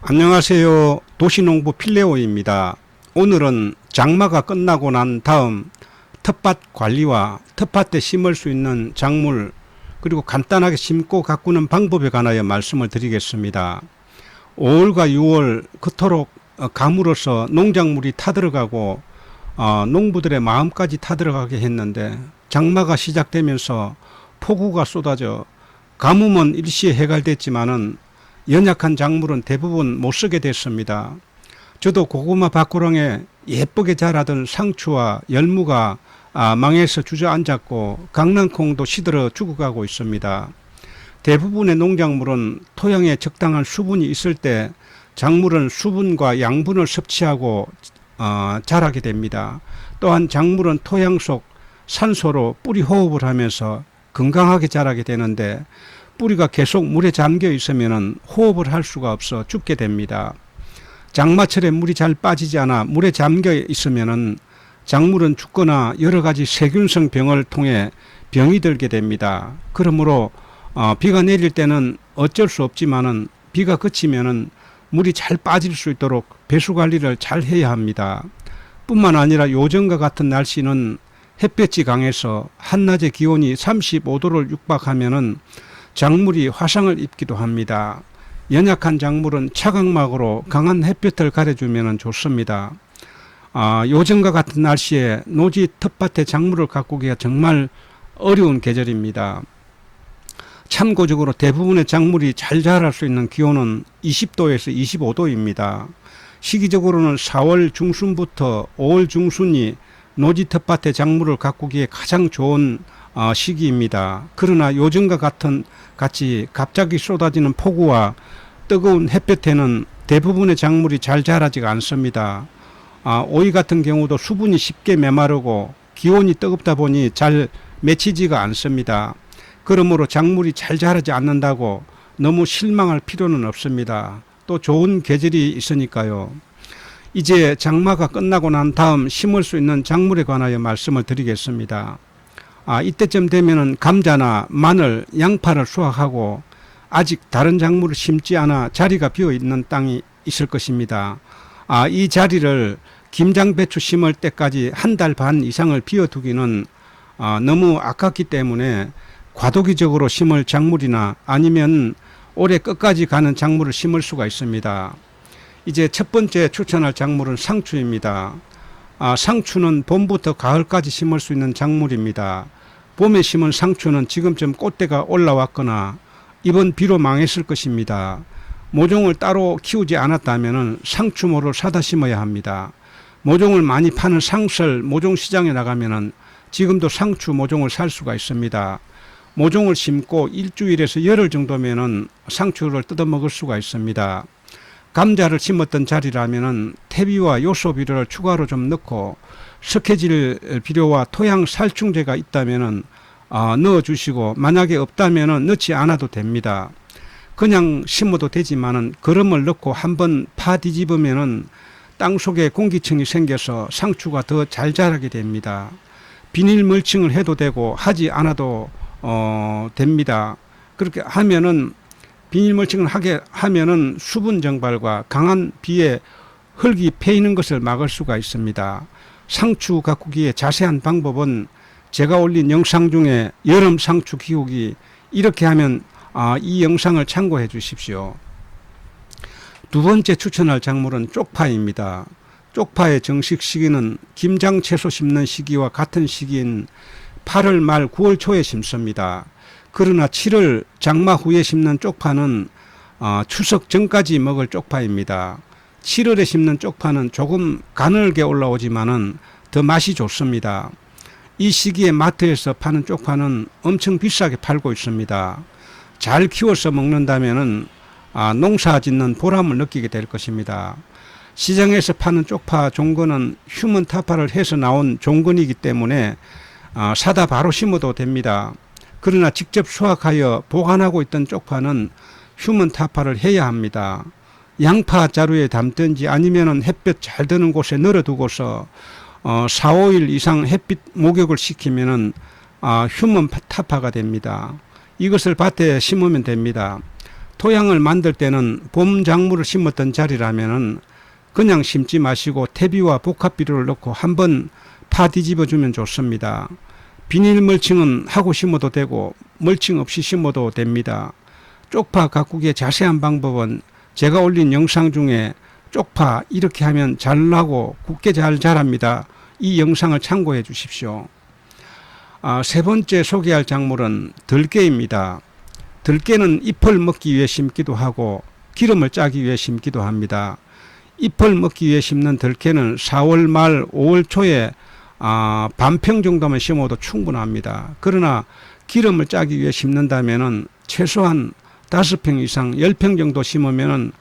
안녕하세요. 도시농부 필레오입니다. 오늘은 장마가 끝나고 난 다음 텃밭 관리와 텃밭에 심을 수 있는 작물 그리고 간단하게 심고 가꾸는 방법에 관하여 말씀을 드리겠습니다. 5월과 6월 그토록 어, 가물어서 농작물이 타들어가고 어, 농부들의 마음까지 타들어가게 했는데 장마가 시작되면서 폭우가 쏟아져 가뭄은 일시에 해갈됐지만은 연약한 작물은 대부분 못 쓰게 됐습니다. 저도 고구마 밭구렁에 예쁘게 자라던 상추와 열무가 아, 망해서 주저앉았고 강낭콩도 시들어 죽어가고 있습니다. 대부분의 농작물은 토양에 적당한 수분이 있을 때 작물은 수분과 양분을 섭취하고 어, 자라게 됩니다. 또한 작물은 토양 속 산소로 뿌리 호흡을 하면서 건강하게 자라게 되는데 뿌리가 계속 물에 잠겨 있으면 호흡을 할 수가 없어 죽게 됩니다. 장마철에 물이 잘 빠지지 않아 물에 잠겨 있으면 작물은 죽거나 여러 가지 세균성 병을 통해 병이 들게 됩니다. 그러므로 어, 비가 내릴 때는 어쩔 수 없지만은 비가 그치면은 물이 잘 빠질 수 있도록 배수 관리를 잘 해야 합니다. 뿐만 아니라 요즘과 같은 날씨는 햇볕이 강해서 한낮의 기온이 35도를 육박하면은 작물이 화상을 입기도 합니다. 연약한 작물은 차광막으로 강한 햇볕을 가려주면 좋습니다. 아, 요즘과 같은 날씨에 노지 텃밭에 작물을 가꾸기가 정말 어려운 계절입니다. 참고적으로 대부분의 작물이 잘 자랄 수 있는 기온은 20도에서 25도입니다. 시기적으로는 4월 중순부터 5월 중순이 노지 텃밭의 작물을 가꾸기에 가장 좋은 어, 시기입니다. 그러나 요즘과 같은 같이 갑자기 쏟아지는 폭우와 뜨거운 햇볕에는 대부분의 작물이 잘 자라지가 않습니다. 아, 오이 같은 경우도 수분이 쉽게 메마르고 기온이 뜨겁다 보니 잘 맺히지가 않습니다. 그러므로 작물이 잘 자라지 않는다고 너무 실망할 필요는 없습니다. 또 좋은 계절이 있으니까요. 이제 장마가 끝나고 난 다음 심을 수 있는 작물에 관하여 말씀을 드리겠습니다. 아, 이때쯤 되면은 감자나 마늘, 양파를 수확하고 아직 다른 작물을 심지 않아 자리가 비어 있는 땅이 있을 것입니다. 아, 이 자리를 김장 배추 심을 때까지 한 달 반 이상을 비워두기는 아, 너무 아깝기 때문에 과도기적으로 심을 작물이나 아니면 올해 끝까지 가는 작물을 심을 수가 있습니다. 이제 첫 번째 추천할 작물은 상추입니다. 아, 상추는 봄부터 가을까지 심을 수 있는 작물입니다. 봄에 심은 상추는 지금쯤 꽃대가 올라왔거나 이번 비로 망했을 것입니다. 모종을 따로 키우지 않았다면 상추모를 사다 심어야 합니다. 모종을 많이 파는 상설 모종 시장에 나가면은 지금도 상추 모종을 살 수가 있습니다. 모종을 심고 일주일에서 열흘 정도면은 상추를 뜯어 먹을 수가 있습니다. 감자를 심었던 자리라면은 퇴비와 요소 비료를 추가로 좀 넣고 석회질 비료와 토양 살충제가 있다면은 어, 넣어 주시고 만약에 없다면은 넣지 않아도 됩니다. 그냥 심어도 되지만은 거름을 넣고 한번 파 뒤집으면은 땅 속에 공기층이 생겨서 상추가 더 잘 자라게 됩니다. 비닐 멀칭을 해도 되고 하지 않아도 어, 됩니다. 그렇게 하면은 비닐 멀칭을 하게 하면은 수분 증발과 강한 비에 흙이 패이는 것을 막을 수가 있습니다. 상추 가꾸기의 자세한 방법은 제가 올린 영상 중에 여름 상추 키우기 이렇게 하면 아, 이 영상을 참고해 주십시오. 두 번째 추천할 작물은 쪽파입니다. 쪽파의 정식 시기는 김장 채소 심는 시기와 같은 시기인 8월 말 9월 초에 심습니다. 그러나 7월 장마 후에 심는 쪽파는 어, 추석 전까지 먹을 쪽파입니다. 7월에 심는 쪽파는 조금 가늘게 올라오지만은 더 맛이 좋습니다. 이 시기에 마트에서 파는 쪽파는 엄청 비싸게 팔고 있습니다. 잘 키워서 먹는다면은 아, 농사 짓는 보람을 느끼게 될 것입니다. 시장에서 파는 쪽파 종근은 휴먼 타파를 해서 나온 종근이기 때문에 아, 사다 바로 심어도 됩니다. 그러나 직접 수확하여 보관하고 있던 쪽파는 휴먼 타파를 해야 합니다. 양파 자루에 담든지 아니면은 햇볕 잘 드는 곳에 널어두고서 어, 4, 5일 이상 햇빛 목욕을 시키면은 아, 휴먼 타파가 됩니다. 이것을 밭에 심으면 됩니다. 토양을 만들 때는 봄 작물을 심었던 자리라면은 그냥 심지 마시고 퇴비와 복합 비료를 넣고 한번 파 뒤집어 주면 좋습니다. 비닐 멀칭은 하고 심어도 되고 멀칭 없이 심어도 됩니다. 쪽파 가꾸기의 자세한 방법은 제가 올린 영상 중에 쪽파 이렇게 하면 잘 나고 굵게 잘 자랍니다. 이 영상을 참고해 주십시오. 아, 세 번째 소개할 작물은 들깨입니다. 들깨는 잎을 먹기 위해 심기도 하고 기름을 짜기 위해 심기도 합니다. 잎을 먹기 위해 심는 들깨는 4월 말 5월 초에 아, 반평 정도만 심어도 충분합니다. 그러나 기름을 짜기 위해 심는다면은 최소한 5평 이상 10평 정도 심으면은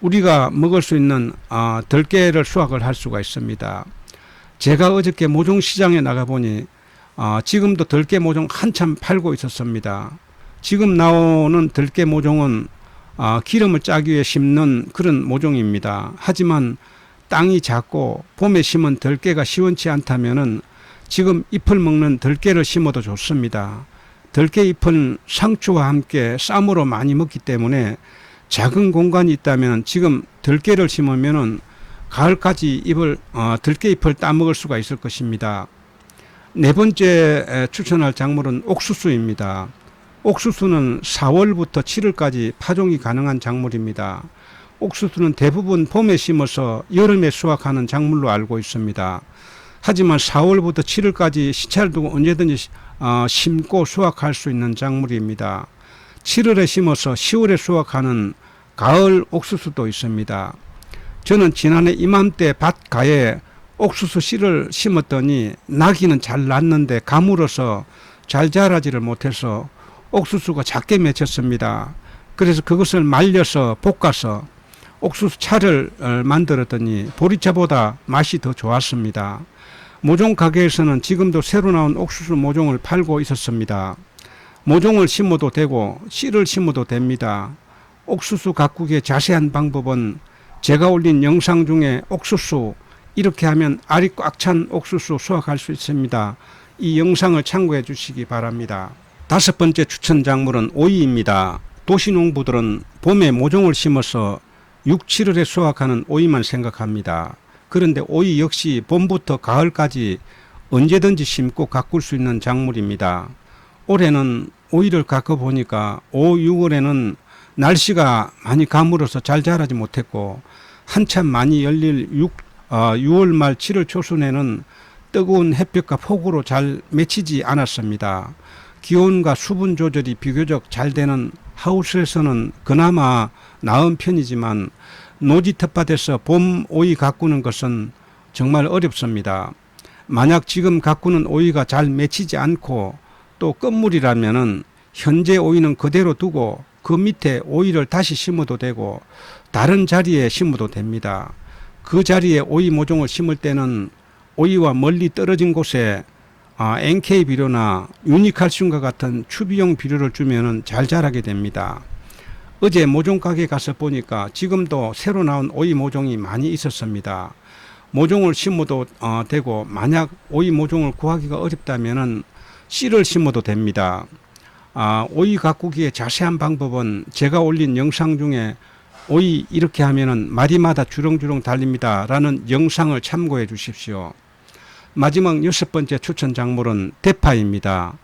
우리가 먹을 수 있는 아, 들깨를 수확을 할 수가 있습니다. 제가 어저께 모종 시장에 나가 보니 아, 지금도 들깨 모종 한참 팔고 있었습니다. 지금 나오는 들깨 모종은 아, 기름을 짜기 위해 심는 그런 모종입니다. 하지만 땅이 작고 봄에 심은 들깨가 시원치 않다면은 지금 잎을 먹는 들깨를 심어도 좋습니다. 들깨 잎은 상추와 함께 쌈으로 많이 먹기 때문에 작은 공간이 있다면 지금 들깨를 심으면은 가을까지 잎을 어, 들깨 잎을 따 먹을 수가 있을 것입니다. 네 번째 에, 추천할 작물은 옥수수입니다. 옥수수는 4월부터 7월까지 파종이 가능한 작물입니다. 옥수수는 대부분 봄에 심어서 여름에 수확하는 작물로 알고 있습니다. 하지만 4월부터 7월까지 시차를 두고 언제든지 시- 어, 심고 수확할 수 있는 작물입니다. 7월에 심어서 10월에 수확하는 가을 옥수수도 있습니다. 저는 지난해 이맘때 밭가에 옥수수 씨를 심었더니 나기는 잘 났는데 가물어서 잘 자라지를 못해서 옥수수가 작게 맺혔습니다. 그래서 그것을 말려서 볶아서 옥수수 차를 어, 만들었더니 보리차보다 맛이 더 좋았습니다. 모종 가게에서는 지금도 새로 나온 옥수수 모종을 팔고 있었습니다. 모종을 심어도 되고 씨를 심어도 됩니다. 옥수수 가꾸기의 자세한 방법은 제가 올린 영상 중에 옥수수 이렇게 하면 알이 꽉 찬 옥수수 수확할 수 있습니다. 이 영상을 참고해 주시기 바랍니다. 다섯 번째 추천 작물은 오이입니다. 도시농부들은 봄에 모종을 심어서 6, 7월에 수확하는 오이만 생각합니다. 그런데 오이 역시 봄부터 가을까지 언제든지 심고 가꿀 수 있는 작물입니다. 올해는 오이를 가꿔 보니까 5, 6월에는 날씨가 많이 가물어서 잘 자라지 못했고 한참 많이 열릴 6, 어, 6월 말 7월 초순에는 뜨거운 햇볕과 폭우로 잘 맺히지 않았습니다. 기온과 수분 조절이 비교적 잘 되는 하우스에서는 그나마 나은 편이지만 노지 텃밭에서 봄 오이 가꾸는 것은 정말 어렵습니다. 만약 지금 가꾸는 오이가 잘 맺히지 않고 또 끝물이라면은 현재 오이는 그대로 두고 그 밑에 오이를 다시 심어도 되고 다른 자리에 심어도 됩니다. 그 자리에 오이 모종을 심을 때는 오이와 멀리 떨어진 곳에 아, NK 비료나 유니칼슘과 같은 추비용 비료를 주면은 잘 자라게 됩니다. 어제 모종 가게 가서 보니까 지금도 새로 나온 오이 모종이 많이 있었습니다. 모종을 심어도 어, 되고 만약 오이 모종을 구하기가 어렵다면은 씨를 심어도 됩니다. 아, 오이 가꾸기의 자세한 방법은 제가 올린 영상 중에 오이 이렇게 하면은 마디마다 주렁주렁 달립니다라는 영상을 참고해 주십시오. 마지막 여섯 번째 추천 작물은 대파입니다.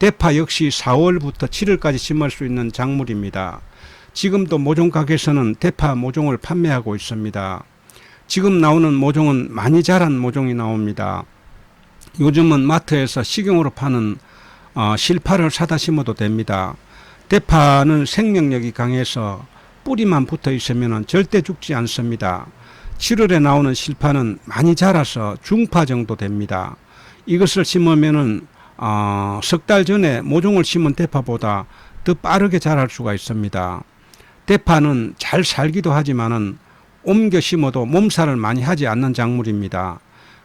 대파 역시 4월부터 7월까지 심을 수 있는 작물입니다. 지금도 모종 가게에서는 대파 모종을 판매하고 있습니다. 지금 나오는 모종은 많이 자란 모종이 나옵니다. 요즘은 마트에서 식용으로 파는 어, 실파를 사다 심어도 됩니다. 대파는 생명력이 강해서 뿌리만 붙어 있으면 절대 죽지 않습니다. 7월에 나오는 실파는 많이 자라서 중파 정도 됩니다. 이것을 심으면은 어, 석달 전에 모종을 심은 대파보다 더 빠르게 자랄 수가 있습니다. 대파는 잘 살기도 하지만은 옮겨 심어도 몸살을 많이 하지 않는 작물입니다.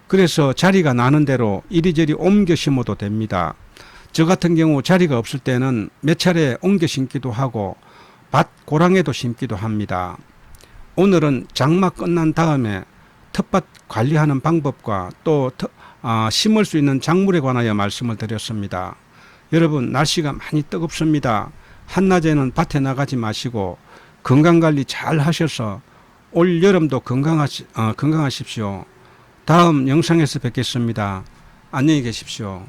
그래서 자리가 나는 대로 이리저리 옮겨 심어도 됩니다. 저 같은 경우 자리가 없을 때는 몇 차례 옮겨 심기도 하고 밭 고랑에도 심기도 합니다. 오늘은 장마 끝난 다음에 텃밭 관리하는 방법과 또 터- 아, 심을 수 있는 작물에 관하여 말씀을 드렸습니다. 여러분 날씨가 많이 뜨겁습니다. 한낮에는 밭에 나가지 마시고 건강 관리 잘 하셔서 올 여름도 건강하시, 어, 건강하십시오. 다음 영상에서 뵙겠습니다. 안녕히 계십시오.